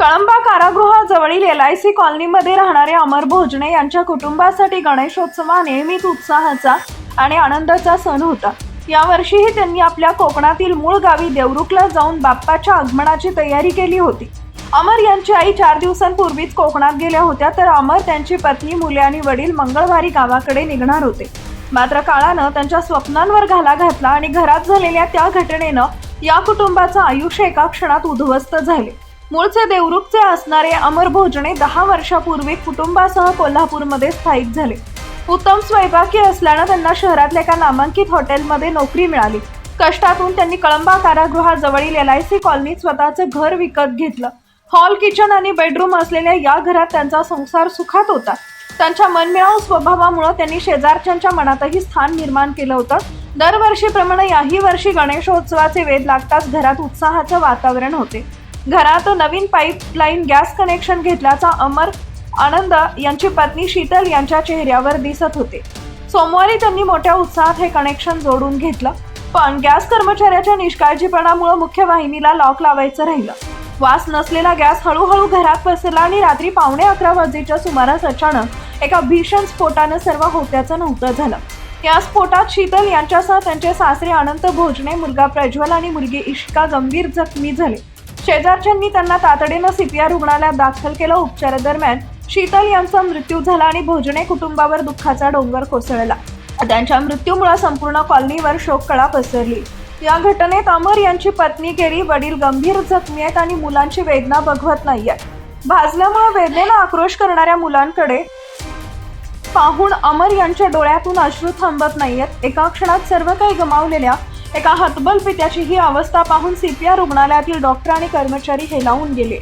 कळंबा कारागृहाजवळील L I C कॉलनीमध्ये राहणारे अमर भोजने यांच्या कुटुंबासाठी गणेशोत्सव हा नेहमीच उत्साहाचा आणि आनंदाचा सण होता. यावर्षीही त्यांनी आपल्या कोकणातील मूळ गावी देवरुखला जाऊन बाप्पाच्या आगमनाची तयारी केली होती. अमर यांची आई चार दिवसांपूर्वीच कोकणात गेल्या होत्या तर अमर त्यांची पत्नी मुले आणि वडील मंगळवारी गावाकडे निघणार होते. मात्र काळानं त्यांच्या स्वप्नांवर घाला घातला आणि घरात झालेल्या त्या घटनेनं या कुटुंबाचं आयुष्य एका क्षणात उद्ध्वस्त झाले. मूळचे देवरुखचे असणारे अमर भोजने दहा वर्षापूर्वी कुटुंबासह कोल्हापूरमध्ये स्थायिक झाले. उत्तम स्वयंपाकी असल्यानं त्यांना शहरातल्या एका नामांकित हॉटेलमध्ये नोकरी मिळाली. कष्टातून त्यांनी कळंबा कारागृहाजवळील एल आय सी कॉलनीत स्वतःचं घर विकत घेतलं. हॉल किचन आणि बेडरूम असलेल्या या घरात त्यांचा संसार सुखात होता. त्यांच्या मनमिळाव स्वभावामुळे त्यांनी शेजारच्यांच्या मनातही स्थान निर्माण केलं होतं. दरवर्षीप्रमाणे याही वर्षी गणेशोत्सवाचे वेध लागताच घरात उत्साहाचं वातावरण होते. घरात नवीन पाईपलाईन गॅस कनेक्शन घेतल्याचा अमर आनंद यांची पत्नी शीतल यांच्या चेहऱ्यावर दिसत होते. सोमवारी त्यांनी मोठ्या उत्साहात हे कनेक्शन जोडून घेतलं. पण गॅस कर्मचाऱ्याच्या निष्काळजीपणामुळे मुख्य वाहिनीला लॉक लावायचं राहिलं. वास नसलेला गॅस हळूहळू घरात पसरला आणि रात्री पावणे अकरा वाजेच्या सुमारास अचानक एका भीषण स्फोटानं सर्व होत्याचं नव्हतं झालं. या स्फोटात शीतल यांच्यासह त्यांचे सासरे अनंत भोजने मुलगा प्रज्वल आणि मुलगी इशिका गंभीर जखमी झाले. शेजारच्यांनी त्यांना तातडीनं सीपीआर रुग्णालयात दाखल केलं. उपचारादरम्यान शीतल यांचा मृत्यू झाला आणि भोजने कुटुंबावर दुःखाचा डोंगर कोसळला. त्यांच्या मृत्यूमुळे संपूर्ण कॉलनीवर शोककळा पसरली. या घटनेत अमर यांची पत्नी गेली वडील गंभीर जखमी आहेत आणि मुलांची वेदना बघवत नाहीये भाजल्यामुळे वेदनेला आक्रोश करणाऱ्या मुलांकडे पाहून अमर यांच्या डोळ्यातून अश्रू थांबत नाहीयेत एका क्षणात सर्व काही गमावलेल्या एका हतबल पित्याची ही अवस्था पाहून सीपीआर रुग्णालयातील डॉक्टर आणि कर्मचारी हेलावून गेले.